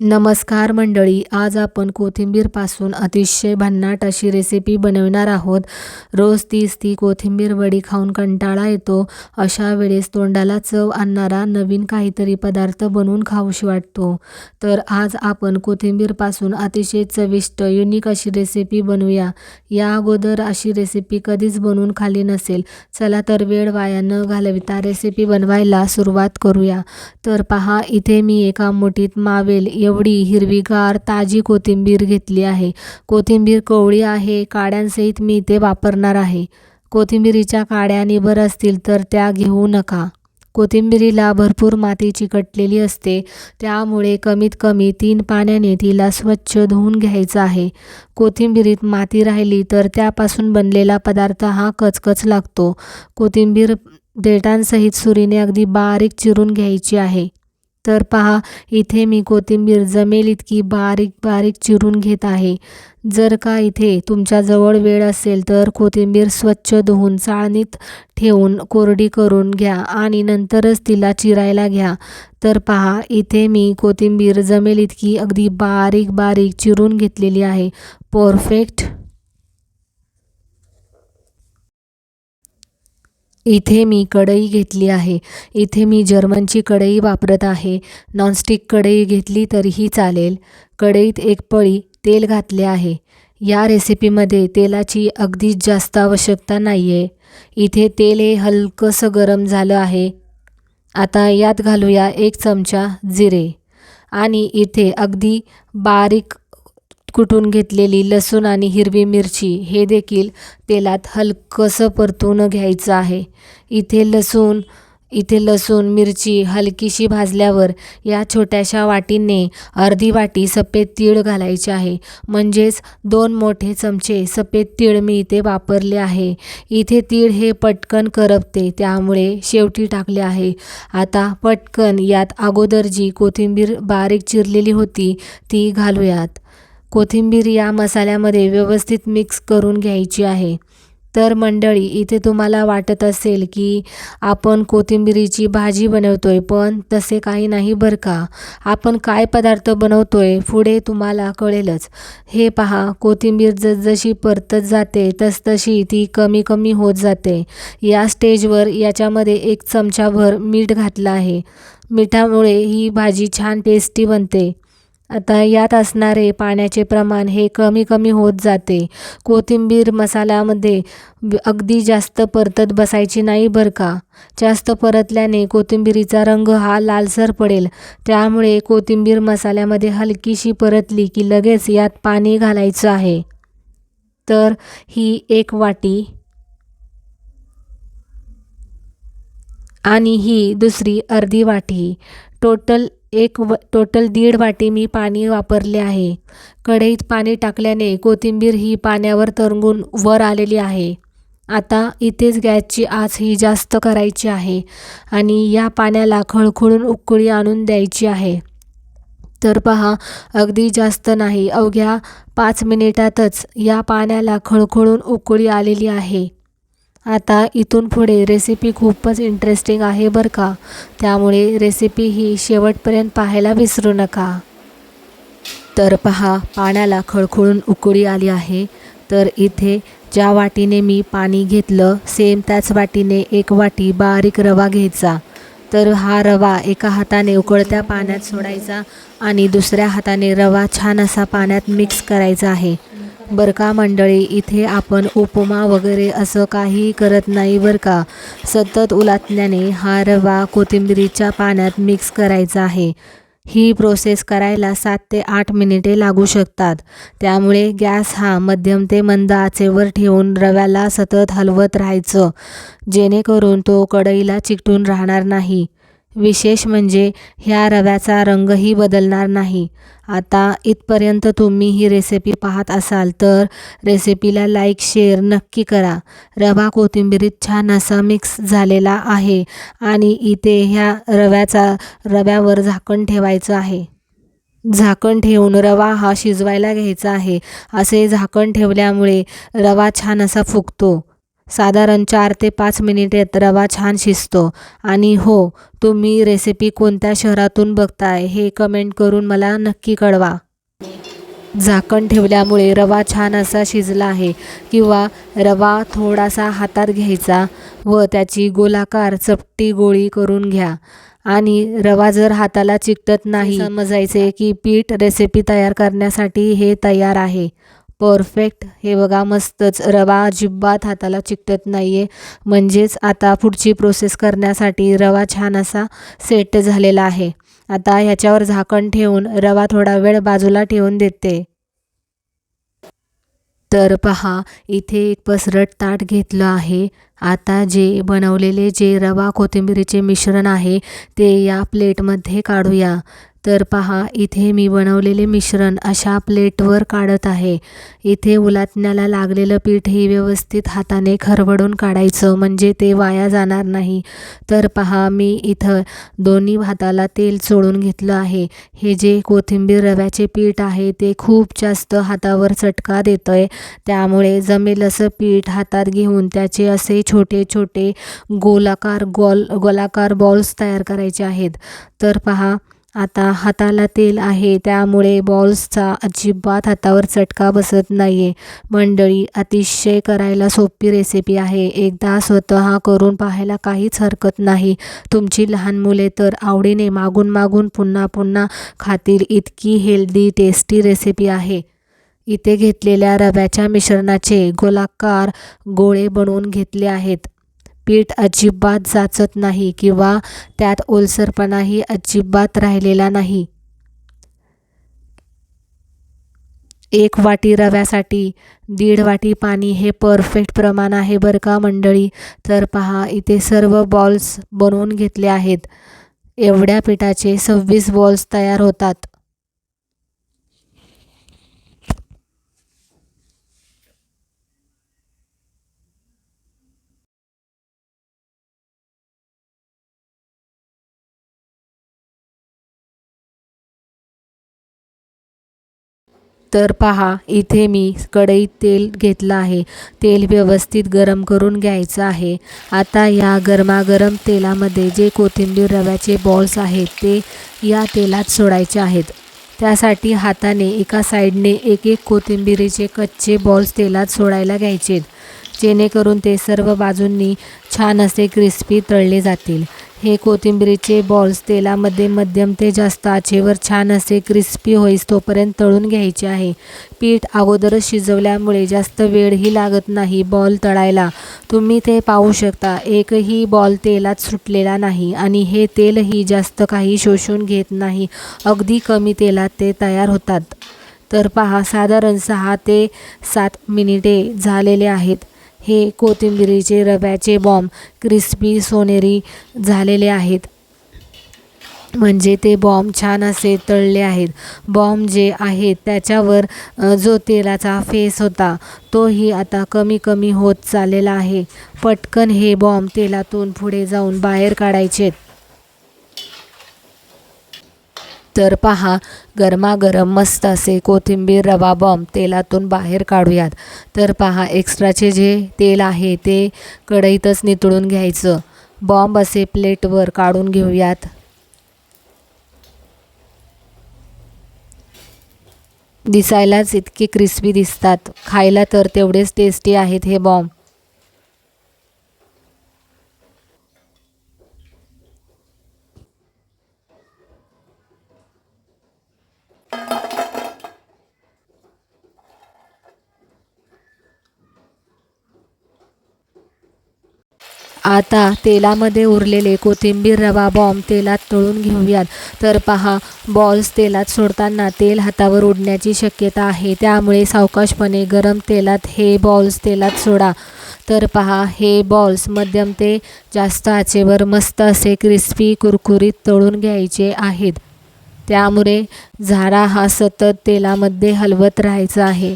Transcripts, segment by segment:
नमस्कार मंडळी आज आपण कोथिंबीरपासून अतिशय भन्नाट अशी रेसिपी बनवणार आहोत. रोज तीच ती कोथिंबीर वडी खाऊन कंटाळा येतो. अशा वेळेस तोंडाला चव आणणारा नवीन काहीतरी पदार्थ बनवून खाऊशी वाटतो. तर आज आपण कोथिंबीरपासून अतिशय चविष्ट युनिक अशी रेसिपी बनवूया. या अगोदर अशी रेसिपी कधीच बनवून खाली नसेल. चला तर वेळ वाया न घालविता रेसिपी बनवायला सुरुवात करूया. तर पहा इथे मी एका मुठीत मावेल एवढी हिरवीगार ताजी कोथिंबीर घेतली आहे. कोथिंबीर कोवळी आहे काड्यांसहित मी इथे वापरणार आहे. कोथिंबीरीच्या काड्या निबर असतील तर त्या घेऊ नका. कोथिंबीरीला भरपूर माती चिकटलेली असते त्यामुळे कमीत कमी तीन पाण्याने तिला स्वच्छ धुवून घ्यायचं आहे. कोथिंबीरीत माती राहिली तर त्यापासून बनलेला पदार्थ हा कचकच लागतो. कोथिंबीर देठांसहित सुरीने अगदी बारीक चिरून घ्यायची आहे. तर पहा इथे मी कोथिंबीर जमेल इतकी बारीक बारीक चिरून घेत आहे. जर का इथे तुमच्याजवळ वेळ असेल तर कोथिंबीर स्वच्छ धुवून चाळणीत ठेवून कोरडी करून घ्या आणि नंतरच तिला चिरायला घ्या. तर पहा इथे मी कोथिंबीर जमेल इतकी अगदी बारीक बारीक चिरून घेतलेली आहे. परफेक्ट. इथे मी कढई घेतली आहे. इथे मी जर्मनची कढई वापरत आहे. नॉनस्टिक कढई घेतली तरीही चालेल. कढईत एक पळी तेल घातले आहे. या रेसिपीमध्ये तेलाची अगदीच जास्त आवश्यकता नाही आहे इथे तेल हे हलकंसं गरम झालं आहे. आता यात घालूया एक चमचा जिरे. आणि इथे अगदी बारीक कुटून घेतलेली लसूण आणि हिरवी मिरची हे देखील तेलात हलकंसं परतून घ्यायचं आहे. इथे लसूण इथे लसूण मिरची हलकीशी भाजल्यावर या छोट्याशा वाटीने अर्धी वाटी सफेद तीळ घालायचे आहे. म्हणजेच दोन मोठे चमचे सफेद तीळ मी इथे वापरले आहे. इथे तीळ हे पटकन करपते त्यामुळे शेवटी टाकले आहे. आता पटकन यात अगोदर जी कोथिंबीर बारीक चिरलेली होती ती घालूयात. कोथिंबीर या मसाल्यामध्ये व्यवस्थित मिक्स करून घ्यायची आहे. तर मंडळी इथे तुम्हाला वाटत असेल की आपण कोथिंबिरीची भाजी बनवतो आहे पण तसे काही नाही बरं का? आपण काय पदार्थ बनवतो आहे पुढे तुम्हाला कळेलच. हे पहा कोथिंबीर जसजशी परतत जाते तसतशी ती कमी कमी होत जाते. या स्टेजवर याच्यामध्ये एक चमचाभर मीठ घातलं आहे. मिठामुळे ही भाजी छान टेस्टी बनते. आता यात असणारे पाण्याचे प्रमाण हे कमी कमी होत जाते. कोथिंबीर मसाल्यामध्ये अगदी जास्त परतत बसायची नाही बरं का? जास्त परतल्याने कोथिंबीरीचा रंग हा लालसर पडेल. त्यामुळे कोथिंबीर मसाल्यामध्ये हलकीशी परतली की लगेच यात पाणी घालायचं आहे. तर ही एक वाटी आणि ही दुसरी अर्धी वाटी. टोटल एक व टोटल दीड वाटी मी पाणी वापरले आहे. कढईत पाणी टाकल्याने कोथिंबीर ही पाण्यावर तरंगून वर आलेली आहे. आता इथेच गॅसची आच ही जास्त करायची आहे आणि या पाण्याला खळखळून उकळी आणून द्यायची आहे. तर पहा अगदी जास्त नाही अवघ्या पाच मिनिटातच या पाण्याला खळखळून उकळी आलेली आहे. आता इथून पुढे रेसिपी खूपच इंटरेस्टिंग आहे बरं का. त्यामुळे रेसिपी ही शेवटपर्यंत पाहायला विसरू नका. तर पहा पाण्याला खळखळून उकळी आली आहे. तर इथे ज्या वाटीने मी पाणी घेतलं सेम त्याच वाटीने एक वाटी बारीक रवा घ्यायचा. तर हा रवा एका हाताने उकळत्या पाण्यात सोडायचा आणि दुसऱ्या हाताने रवा छान असा पाण्यात मिक्स करायचा आहे. बरं का मंडळी इथे आपण उपमा वगैरे असं काही करत नाही बरं का. सतत उलाटण्याने हा रवा कोथिंबिरीच्या पाण्यात मिक्स करायचा आहे. ही प्रोसेस करायला सात ते आठ मिनिटे लागू शकतात. त्यामुळे गॅस हा मध्यम ते मंद आचेवर ठेवून रव्याला सतत हलवत राहायचं. जेणेकरून तो कढईला चिकटून राहणार नाही. विशेष म्हणजे ह्या रव्याचा रंगही बदलणार नाही. आता इथपर्यंत तुम्ही ही रेसिपी पाहत असाल तर रेसिपीला लाईक शेअर नक्की करा. रवा कोथिंबीरीत छान असा मिक्स झालेला आहे आणि इथे ह्या रव्याचा रव्यावर झाकण ठेवायचं आहे. झाकण ठेवून रवा हा शिजवायला घ्यायचा आहे. असे झाकण ठेवल्यामुळे रवा छान असा फुगतो. साधारण चार ते पाच मिनिटात रवा छान शिजतो. आणि हो तुम्ही रेसिपी कोणत्या शहरातून बघताय हे कमेंट करून मला नक्की कळवा. झाकण ठेवल्यामुळे रवा छान असा शिजला आहे. किंवा रवा थोडासा हातात घ्यायचा व त्याची गोलाकार चपटी गोळी करून घ्या. आणि रवा जर हाताला चिकटत नाही समजायचे. की पीठ रेसिपी तयार करण्यासाठी हे तयार आहे. परफेक्ट. हे बघा मस्तच. रवा अजिबात हाताला चिकटत नाही आहे म्हणजेच आता पुढची प्रोसेस करण्यासाठी रवा छान असा सेट झालेला आहे. आता ह्याच्यावर झाकण ठेवून रवा थोडा वेळ बाजूला ठेवून देते. तर पहा इथे एक पसरट ताट घेतलं आहे. आता जे बनवलेले जे रवा कोथिंबिरीचे मिश्रण आहे ते या प्लेटमध्ये काढूया. तर पहा इथे मी बनवलेले मिश्रण अशा प्लेटवर काढत आहे. इथे उलाटण्याला लागलेलं पीठही व्यवस्थित हाताने खरवडून काढायचं म्हणजे ते वाया जाणार नाही. तर पहा मी इथं दोन्ही हाताला तेल चोळून घेतलं आहे. हे जे कोथिंबीर रव्याचे पीठ आहे ते खूप जास्त हातावर चटका देतं आहे त्यामुळे जमेल असं पीठ हातात घेऊन त्याचे असे छोटे छोटे गोलाकार गोल गोलाकार बॉल्स तयार करायचे आहेत. तर पहा आता हाताला तेल आहे त्यामुळे बॉल्सचा अजिबात हातावर चटका बसत नाही आहे मंडळी अतिशय करायला सोपी रेसिपी आहे. एकदा स्वतः करून पाहायला काहीच हरकत नाही. तुमची लहान मुले तर आवडीने मागून मागून पुन्हा पुन्हा खातील. इतकी हेल्दी टेस्टी रेसिपी आहे. इथे घेतलेल्या रव्याच्या मिश्रणाचे गोलाकार गोळे बनवून घेतले आहेत. पीठ अजिबात जाचत नाही किंवा त्यात ओलसरपणाही अजिबात राहिलेला नाही. एक वाटी रव्यासाठी दीड वाटी पाणी हे परफेक्ट प्रमाण आहे बरं का मंडळी? तर पहा इथे सर्व बॉल्स बनवून घेतले आहेत. एवढ्या पिठाचे सव्वीस बॉल्स तयार होतात. तर पहा इथे मी कढईत तेल घेतलं आहे. तेल व्यवस्थित गरम करून घ्यायचं आहे. आता या गरमागरम तेलामध्ये जे कोथिंबीर रव्याचे बॉल्स आहेत ते या तेलात सोडायचे आहेत. त्यासाठी हाताने एका साईडने एक एक कोथिंबिरीचे कच्चे बॉल्स तेलात सोडायला घ्यायचे जेणेकरून ते सर्व बाजूंनी छान असे क्रिस्पी तळले जातील. हे कोथिंबिरीचे बॉल्स तेलामध्ये मध्यम ते जास्त आचेवर छान असे क्रिस्पी होईस तोपर्यंत तळून घ्यायचे आहे. पीठ अगोदरच शिजवल्यामुळे जास्त वेळही लागत नाही बॉल तळायला. तुम्ही ते पाहू शकता. एकही बॉल तेलात सुटलेला नाही आणि हे तेलही जास्त काही शोषून घेत नाही. अगदी कमी तेलात ते तयार होतात. तर पहा साधारण सहा ते सात मिनिटे झालेले आहेत. हे कोथिंबिरीचे रव्याचे बॉम्ब क्रिस्पी सोनेरी झालेले आहेत. म्हणजे ते बॉम्ब छान असे तळले आहेत. बॉम्ब जे आहेत त्याच्यावर जो तेलाचा फेस होता तोही आता कमी कमी होत चाललेला आहे. पटकन हे बॉम्ब तेलातून पुढे जाऊन बाहेर काढायचे तर पहा गरमागरम मस्त असे कोथिंबीर रवा बॉम्ब तेलातून बाहेर काढूयात. तर पहा एक्स्ट्राचे जे तेल आहे ते कढईतच नितळून घ्यायचं. बॉम्ब असे प्लेटवर काढून घेऊयात. दिसायलाच इतके क्रिस्पी दिसतात. खायला तर तेवढेच टेस्टी आहेत हे बॉम्ब आता तेलामध्ये उरलेले कोथिंबीर रवा बॉम्ब तेलात तळून घेऊयात. तर पहा बॉल्स तेलात सोडताना तेल हातावर उडण्याची शक्यता आहे. त्यामुळे सावकाशपणे गरम तेलात हे बॉल्स तेलात सोडा. तर पहा हे बॉल्स मध्यम ते जास्त आचेवर मस्त असे क्रिस्पी कुरकुरीत तळून घ्यायचे आहेत. त्यामुळे झाडा हा सतत तेलामध्ये हलवत राहायचा आहे.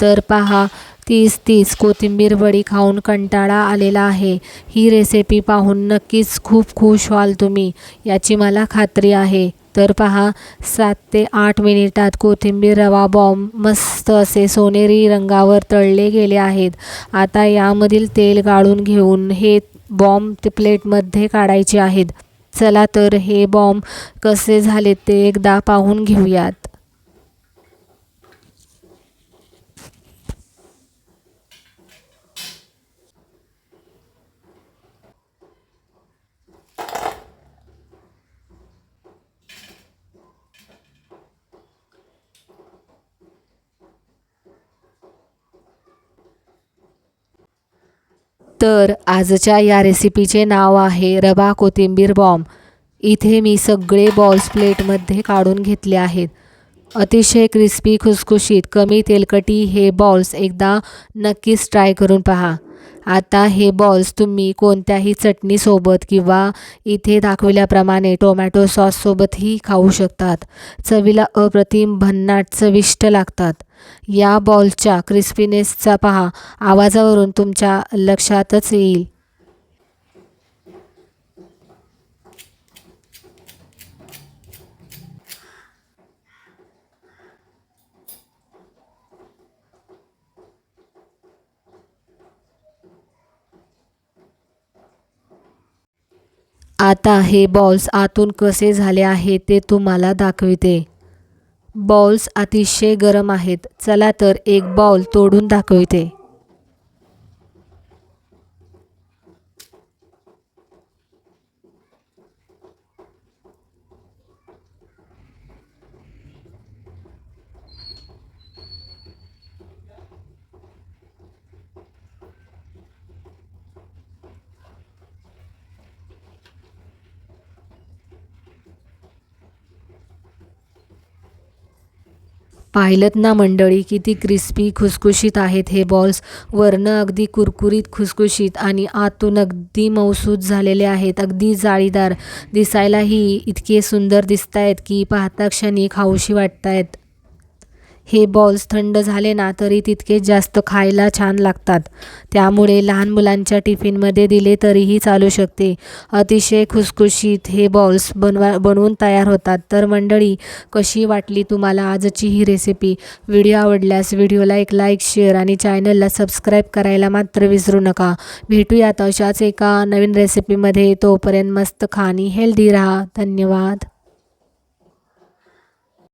तर पहा तीस तीस कोथिंबीर वडी खाऊन कंटाळा आलेला आहे. ही रेसिपी पाहून नक्कीच खूप खुश व्हाल तुम्ही. याची मला खात्री आहे. तर पहा सात ते आठ मिनिटात कोथिंबीर रवा बॉम्ब मस्त असे सोनेरी रंगावर तळले गेले आहेत. आता यामधील तेल गाळून घेऊन हे बॉम्ब ते प्लेटमध्ये काढायचे आहेत. चला तर हे बॉम्ब कसे झाले ते एकदा पाहून घेऊयात. तर आजच्या या रेसिपीचे नाव आहे रवा कोथिंबीर बॉम्ब इथे मी सगळे बॉल्स प्लेटमध्ये काढून घेतले आहेत. अतिशय क्रिस्पी खुसखुशीत कमी तेलकटी हे बॉल्स एकदा नक्कीच ट्राय करून पहा. आता हे बॉल्स तुम्ही कोणत्याही चटणीसोबत किंवा इथे दाखविल्याप्रमाणे टोमॅटो सॉससोबतही खाऊ शकतात. चवीला अप्रतिम भन्नाट चविष्ट लागतात. या बॉलच्या क्रिस्पीनेसचा पहा. आवाजावरून तुमच्या लक्षातच येईल. आता हे बॉल्स आतून कसे झाले आहे ते तुम्हाला दाखविते. बॉल्स अतिशय गरम आहेत. चला तर एक बॉल तोडून दाखविते. पाहिलत ना मंडळी किती क्रिस्पी खुसखुशीत आहेत हे बॉल्स वरनं अगदी कुरकुरीत खुसखुशीत आणि आतून अगदी मऊसूत झालेले आहेत. अगदी जाळीदार. दिसायलाही इतके सुंदर दिसत आहेत की पाहता क्षणी खाऊशी वाटत आहेत हे बॉल्स थंड झाले ना तरी तितकेच जास्त खायला छान लागतात. त्यामुळे लहान मुलांच्या टिफिनमध्ये दिले तरीही चालू शकते. अतिशय खुसखुशीत हे बॉल्स बनवा बनवून तयार होतात. तर मंडळी कशी वाटली तुम्हाला आजची ही रेसिपी व्हिडिओ आवडल्यास व्हिडिओला एक लाईक शेअर आणि चॅनलला सबस्क्राईब करायला मात्र विसरू नका. भेटूयात अशाच एका नवीन रेसिपीमध्ये तोपर्यंत मस्त खाणी हेल्दी राहा. धन्यवाद.